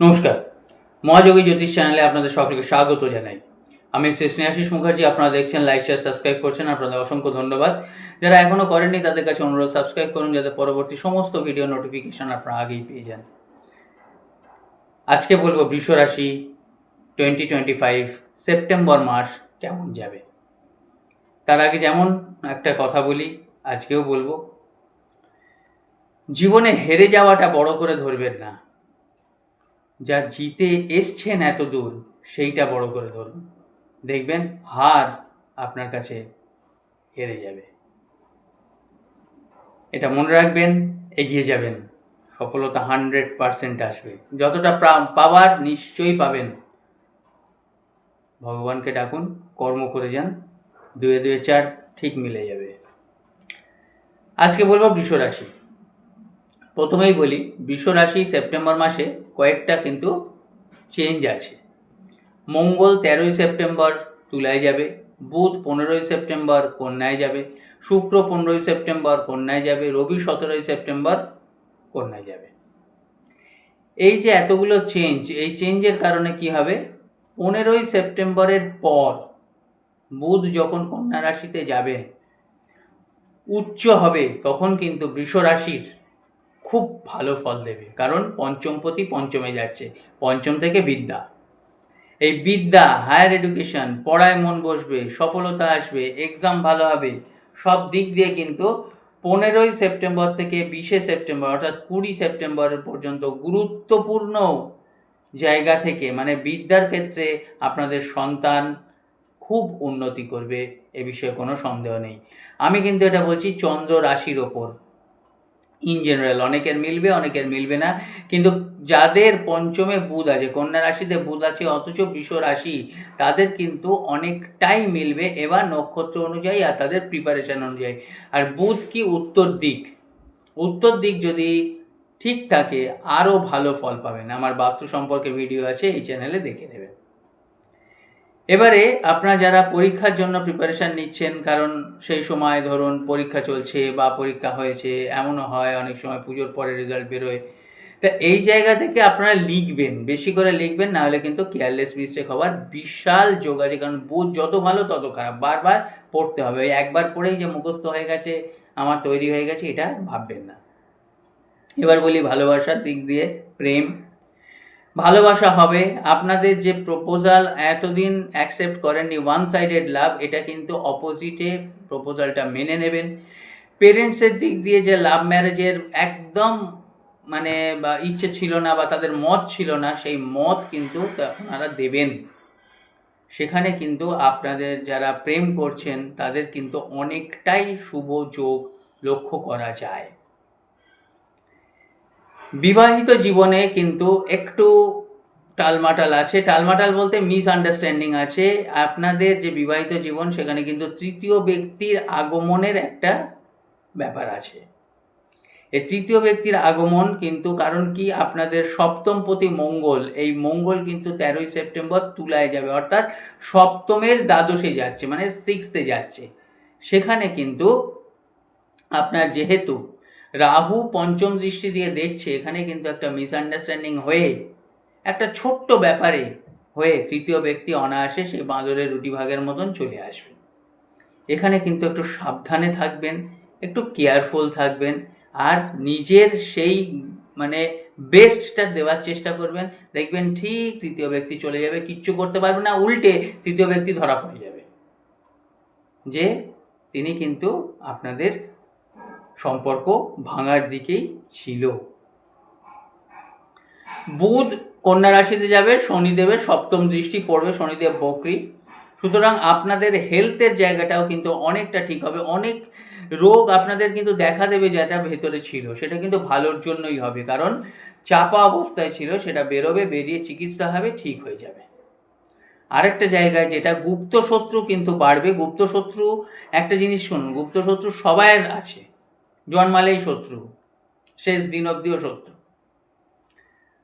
নমস্কার। মহাযোগী জ্যোতিষ চ্যানেলে আপনাদের সকলকে স্বাগত জানাই। আমি শ্রী স্নেহাশিস মুখার্জি, আপনারা দেখছেন লাইক শেয়ার সাবস্ক্রাইব করছেন, আপনাদের অসংখ্য ধন্যবাদ। যারা এখনও করেননি, তাদের কাছে অনুরোধ সাবস্ক্রাইব করুন, যাতে পরবর্তী সমস্ত ভিডিও নোটিফিকেশন আপনারা আগেই পেয়ে যান। আজকে বলব বৃষ রাশি টোয়েন্টি টোয়েন্টি ফাইভ সেপ্টেম্বর মাস কেমন যাবে? তার আগে যেমন একটা কথা বলি, আজকেও বলব। জীবনে হেরে যাওয়াটা বড় করে ধরবেন না। যা জিতে এসছেন এত দূর সেইটা বড় করে ধরুন। দেখবেন হার আপনার কাছে হেরে যাবে। এটা মনে রাখবেন, এগিয়ে যাবেন। সফলতা হান্ড্রেড পারসেন্ট আসবে। যতটা পাওয়ার নিশ্চয়ই পাবেন। ভগবানকে ডাকুন, কর্ম করে যান, দুয়ে দুয়ে চার, ঠিক মিলে যাবে। আজকে বলব বৃষ রাশি প্রথমেই বলি রাশি সেপ্টেম্বর মাসে কয়েকটা কিন্তু চেঞ্জ আছে। মঙ্গল তেরোই সেপ্টেম্বর তুলায় যাবে, বুধ পনেরোই সেপ্টেম্বর কন্যায় যাবে, শুক্র পনেরোই সেপ্টেম্বর কন্যায় যাবে, রবি সতেরোই সেপ্টেম্বর কন্যায় যাবে। এই যে এতগুলো চেঞ্জ এই চেঞ্জের কারণে কি হবে? পনেরোই সেপ্টেম্বরের পর বুধ যখন কন্যা রাশিতে যাবে, উচ্চ হবে, তখন কিন্তু বৃষ রাশির খুব ভালো ফল দেবে। কারণ পঞ্চমপতি পঞ্চমে যাচ্ছে। পঞ্চম থেকে বিদ্যা। এই বিদ্যা হায়ার এডুকেশন পড়ায় মন বসবে, সফলতা আসবে এক্সাম ভালো হবে, সব দিক দিয়ে কিন্তু পনেরোই সেপ্টেম্বর থেকে বিশে সেপ্টেম্বর অর্থাৎ কুড়ি সেপ্টেম্বর পর্যন্ত গুরুত্বপূর্ণ জায়গা থেকে মানে বিদ্যার ক্ষেত্রে আপনাদের সন্তান খুব উন্নতি করবে, এ বিষয়ে কোনো সন্দেহ নেই। আমি কিন্তু এটা বলছি চন্দ্র রাশির ওপর। ইন জেনারেল অনেকের মিলবে অনেকের মিলবে না। কিন্তু যাদের পঞ্চমে বুধ আছে, কন্যা রাশিতে বুধ আছে, অথচ বৃষ রাশি, তাদের কিন্তু অনেকটাই মিলবে এবার নক্ষত্র অনুযায়ী আর তাদের প্রিপারেশন অনুযায়ী। আর বুধ কি উত্তর দিক? উত্তর দিক যদি ঠিক থাকে, আরও ভালো ফল পাবেন। আমার বাস্তু সম্পর্কে ভিডিও আছে, এই চ্যানেলে দেখে নেবেন। এবারে আপনারা যারা পরীক্ষার জন্য প্রিপারেশান নিচ্ছেন, কারণ সেই সময় ধরুন পরীক্ষা চলছে বা পরীক্ষা হয়েছে, এমনও হয় অনেক সময় পুজোর পরে রেজাল্ট বেরোয়। তা এই জায়গা থেকে আপনারা লিখবেন, বেশি করে লিখবেন, না হলে কিন্তু কেয়ারলেস মিস্টেক হওয়ার বিশাল যোগ আছে, কারণ বোধ যত ভালো তত খারাপ। বারবার পড়তে হবে একবার পড়েই যে মুখস্থ হয়ে গেছে, আমার তৈরি হয়ে গেছে, এটা ভাববেন না। এবার বলি ভালোবাসার দিক দিয়ে, প্রেম ভালোবাসা হবে। আপনাদের যে প্রপোজাল এতদিন অ্যাকসেপ্ট করেননি ওয়ান সাইডেড লাভ এটা কিন্তু অপোজিটে প্রপোজালটা মেনে নেবেন। পেরেন্টসের দিক দিয়ে যে লাভ ম্যারেজের একদম মানে বা ইচ্ছে ছিল না বা তাদের মত ছিল না, সেই মত কিন্তু আপনারা দেবেন। সেখানে কিন্তু আপনাদের যারা প্রেম করছেন, তাদের কিন্তু অনেকটাই শুভ যোগ লক্ষ্য করা যায়। বিবাহিত জীবনে কিন্তু একটু টালমাটাল আছে। টালমাটাল বলতে মিস আন্ডারস্ট্যান্ডিং আছে। আপনাদের যে বিবাহিত জীবন, সেখানে কিন্তু তৃতীয় ব্যক্তির আগমনের একটা ব্যাপার আছে। এই তৃতীয় ব্যক্তির আগমন কিন্তু কারণ কি? আপনাদের সপ্তম প্রতি মঙ্গল। এই মঙ্গল কিন্তু তেরোই সেপ্টেম্বর তুলায় যাবে। অর্থাৎ সপ্তমের দ্বাদশে যাচ্ছে মানে সিক্সে যাচ্ছে। সেখানে কিন্তু আপনার যেহেতু রাহু পঞ্চম দৃষ্টি দিয়ে দেখছে, এখানে কিন্তু একটা মিসআন্ডারস্ট্যান্ডিং হয়ে, একটা ছোট্ট ব্যাপারে হয়ে তৃতীয় ব্যক্তি অনায়াসে সেই বাঁদরের রুটি ভাগের মতন চলে আসবে। এখানে কিন্তু একটু সাবধানে থাকবেন, একটু কেয়ারফুল থাকবেন, আর নিজের সেই মানে বেস্টটা দেওয়ার চেষ্টা করবেন। দেখবেন ঠিক তৃতীয় ব্যক্তি চলে যাবে, কিচ্ছু করতে পারবে না, উল্টে তৃতীয় ব্যক্তি ধরা পড়ে যাবে। যে তিনি কিন্তু আপনাদের সম্পর্ক ভাঙার দিকেই ছিল। বুধ কন্যা রাশিতে যাবে, শনিদেবের সপ্তম দৃষ্টি পড়বে, শনিদেব বকরি। সুতরাং আপনাদের হেলথের জায়গাটাও কিন্তু অনেকটা ঠিক হবে। অনেক রোগ আপনাদের কিন্তু দেখা দেবে যেটা ভেতরে ছিল। সেটা কিন্তু ভালোর জন্যই হবে, কারণ চাপা অবস্থায় ছিল, সেটা বেরোবে, বেরিয়ে চিকিৎসা হবে, ঠিক হয়ে যাবে। আরেকটা জায়গায় যেটা গুপ্ত শত্রু কিন্তু বাড়বে, গুপ্ত শত্রু, একটা জিনিস শুনুন, গুপ্ত শত্রু সবাইয়ের আছে। জন্মালেই শত্রু, শেষ দিন অবধিও শত্রু।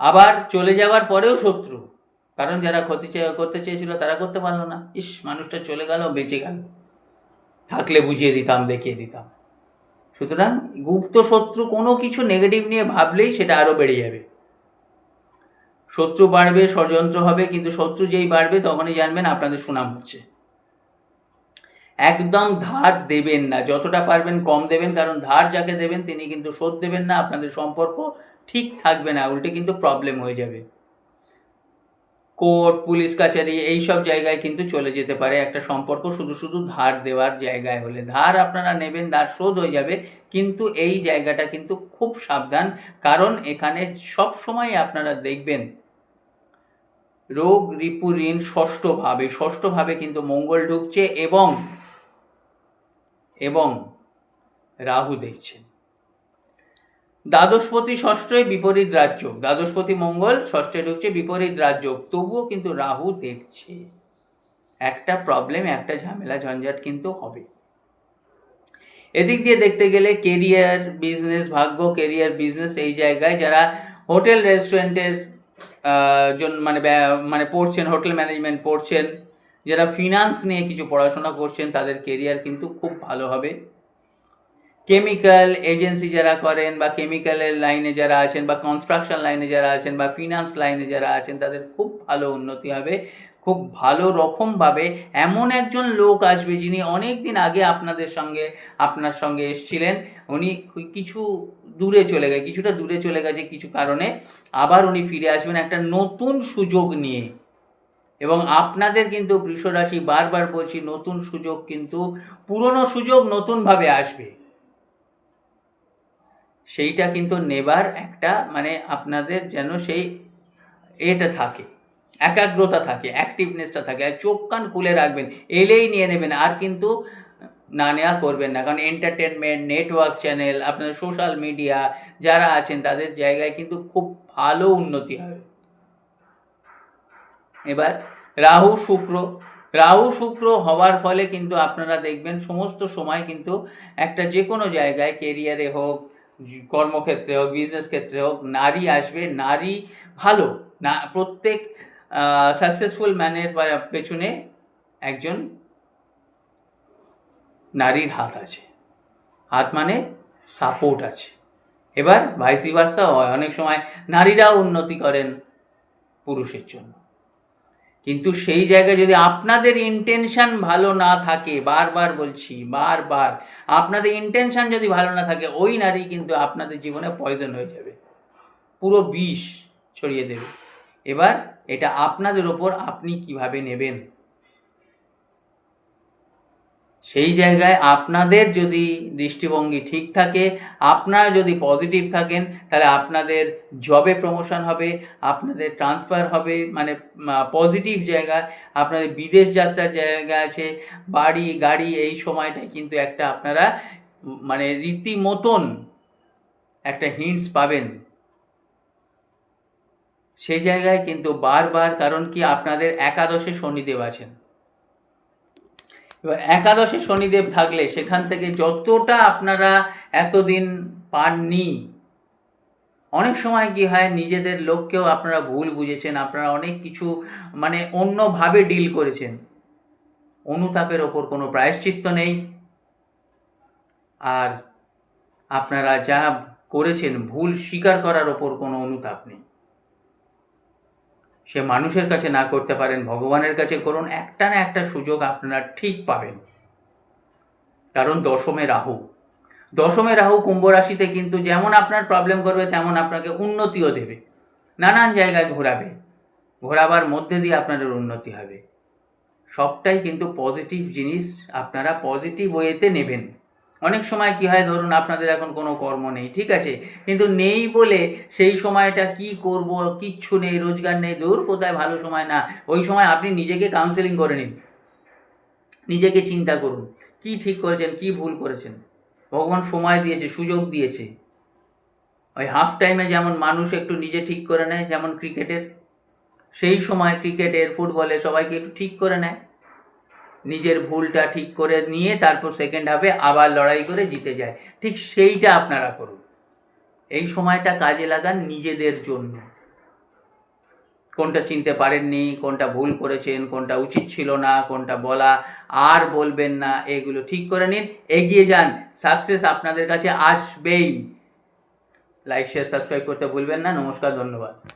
আবার চলে যাওয়ার পরেও শত্রু, কারণ যারা ক্ষতি করতে চেয়েছিল তারা করতে পারল না। ইস, মানুষটা চলে গেল, বেঁচে গেল। থাকলে বুঝিয়ে দিতাম, দেখিয়ে দিতাম। সুতরাং গুপ্ত শত্রু কোনো কিছু নেগেটিভ নিয়ে ভাবলেই সেটা আরও বেড়ে যাবে। শত্রু বাড়বে, ষড়যন্ত্র হবে, কিন্তু শত্রু যেই বাড়বে তখনই জানবেন, আপনাদের সুনাম হচ্ছে। একদম ধার দেবেন না। যতটা পারবেন কম দেবেন, কারণ ধার যাকে দেবেন তিনি কিন্তু শোধ দেবেন না, আপনাদের সম্পর্ক ঠিক থাকবে না, উল্টে কিন্তু প্রবলেম হয়ে যাবে। কোর্ট, পুলিশ কাছারি এই সব জায়গায় কিন্তু চলে যেতে পারে একটা সম্পর্ক, শুধু শুধু ধার দেওয়ার জায়গায় হলে। ধার আপনারা নেবেন, ধার শোধ হয়ে যাবে, কিন্তু এই জায়গাটা কিন্তু খুব সাবধান, কারণ এখানে সব সময় আপনারা দেখবেন রোগ, রিপু, ঋণ ষষ্ঠ ভাবে ষষ্ঠ ভাবে কিন্তু মঙ্গল ঢুকছে এবং এবং রাহু দেখছেন। দ্বাদশপতি ষষ্ঠে বিপরীত রাজ্য। দ্বাদশপতি মঙ্গল ষষ্ঠে ঢুকছে বিপরীত রাজ্য। তবুও কিন্তু রাহু দেখছে। একটা প্রবলেম একটা ঝামেলা, ঝঞ্ঝাট কিন্তু হবে। এদিক দিয়ে দেখতে গেলে কেরিয়ার বিজনেস ভাগ্য কেরিয়ার বিজনেস এই জায়গায় যারা হোটেল রেস্টুরেন্টের জন্য মানে মানে পড়ছেন হোটেল ম্যানেজমেন্ট পড়ছেন যারা ফিনান্স নিয়ে কিছু পড়াশোনা করছেন, তাদের কেরিয়ার কিন্তু খুব ভালো হবে। কেমিক্যাল এজেন্সি যারা করেন বা কেমিক্যালের লাইনে যারা আছেন বা কনস্ট্রাকশন লাইনে যারা আছেন বা ফিনান্স লাইনে যারা আছেন, তাদের খুব ভালো উন্নতি হবে। খুব ভালো রকমভাবে এমন একজন লোক আসবে যিনি অনেক দিন আগে আপনাদের সঙ্গে, আপনার সঙ্গে এসছিলেন। উনি কিছু দূরে চলে গেছে, কিছুটা দূরে চলে গেছে কিছু কারণে। আবার উনি ফিরে আসবেন একটা নতুন সুযোগ নিয়ে। এবং আপনাদের কিন্তু বৃষরাশি বারবার বলছি, নতুন সুযোগ কিন্তু, পুরনো সুযোগ নতুনভাবে আসবে। সেইটা কিন্তু নেবার একটা মানে আপনাদের যেন সেই এটা থাকে, একাগ্রতা থাকে অ্যাক্টিভনেসটা থাকে। আর চোখ কান খুলে রাখবেন, এলেই নিয়ে নেবেন, আর কিন্তু না নেওয়া করবেন না। কারণ এন্টারটেনমেন্ট নেটওয়ার্ক চ্যানেল আপনাদের সোশ্যাল মিডিয়া যারা আছেন, তাদের জায়গায় কিন্তু খুব ভালো উন্নতি হবে। এবার রাহু শুক্র রাহু শুক্র হওয়ার ফলে কিন্তু আপনারা দেখবেন সমস্ত সময় কিন্তু একটা যে কোনো জায়গায় কেরিয়ারে হোক, কর্মক্ষেত্রে হোক বিজনেস ক্ষেত্রে হোক, নারী আসবে, নারী ভালো, না, প্রত্যেক সাকসেসফুল ম্যানের পেছনে একজন নারীর হাত আছে। হাত মানে সাপোর্ট আছে। এবার ভাইসি ভার্সা হয়। অনেক সময় নারীরাও উন্নতি করেন পুরুষের জন্য। কিন্তু সেই জায়গায় যদি আপনাদের ইন্টেনশন ভালো না থাকে, বারবার বলছি, বারবার, আপনাদের ইন্টেনশন যদি ভালো না থাকে, ওই নারী কিন্তু আপনাদের জীবনে পয়জন হয়ে যাবে। পুরো বিষ ছড়িয়ে দেবে। এবার এটা আপনাদের ওপর আপনি কীভাবে নেবেন? সেই জায়গায় আপনাদের যদি দৃষ্টিভঙ্গি ঠিক থাকে, আপনারা যদি পজিটিভ থাকেন, তাহলে আপনাদের জবে প্রমোশন হবে, আপনাদের ট্রান্সফার হবে মানে পজিটিভ জায়গায়, আপনাদের বিদেশ যাত্রার জায়গা আছে, বাড়ি, গাড়ি, এই সময়টায় কিন্তু একটা আপনারা মানে রীতিমতন একটা হিন্টস পাবেন। সেই জায়গায় কিন্তু বারবার, কারণ কি, আপনাদের একাদশে শনিদেব আছেন। এবার একাদশে শনিদেব থাকলে সেখান থেকে যতটা আপনারা এতদিন পাননি, অনেক সময় কি হয় নিজেদের লোককেও আপনারা ভুল বুঝেছেন, আপনারা অনেক কিছু মানে অন্যভাবে ডিল করেছেন। অনুতাপের ওপর কোনো প্রায়শ্চিত্ত নেই। আর আপনারা যা করেছেন, ভুল স্বীকার করার ওপর কোনো অনুতাপ নেই। সে মানুষের কাছে না করতে পারেন, ভগবানের কাছে করুন, একটা না একটা সুযোগ আপনারা ঠিক পাবেন। কারণ দশমে রাহু। দশমে রাহু কুম্ভ রাশিতে কিন্তু যেমন আপনার প্রবলেম করবে, তেমন আপনাকে উন্নতিও দেবে। নানান জায়গায় ঘোরাবে। ঘোরাবার মধ্যে দিয়ে আপনাদের উন্নতি হবে। সবটাই কিন্তু পজিটিভ জিনিস, আপনারা পজিটিভ ওয়েতে নেবেন। অনেক সময় কি হয়, ধরুন আপনাদের এখন কোনো কর্ম নেই, ঠিক আছে? কিন্তু নেই বলে সেই সময়টা কি করব, কিচ্ছু নেই, রোজগার নেই দূর কোথায় ভালো সময় না। ওই সময় আপনি নিজেকে কাউন্সেলিং করে নিন। নিজেকে চিন্তা করুন, কি ঠিক করেছেন, কি ভুল করেছেন? ভগবান সময় দিয়েছে, সুযোগ দিয়েছে। ওই হাফ টাইমে যেমন মানুষ একটু নিজে ঠিক করে নেয়, যেমন ক্রিকেটের, সেই সময় ক্রিকেটের ফুটবলে সবাইকে একটু ঠিক করে নেয়। নিজের ভুলটা ঠিক করে নিয়ে তারপর সেকেন্ড হাফে আবার লড়াই করে জিতে যায়। ঠিক সেইটা আপনারা করুন। এই সময়টা কাজে লাগান নিজেদের জন্য। কোনটা চিনতে পারেননি, কোনটা ভুল করেছেন, কোনটা উচিত ছিল না, কোনটা বলা আর বলবেন না, এগুলো ঠিক করে নিন, এগিয়ে যান। সাকসেস আপনাদের কাছে আসবেই। লাইক শেয়ার সাবস্ক্রাইব করতে ভুলবেন না। নমস্কার, ধন্যবাদ।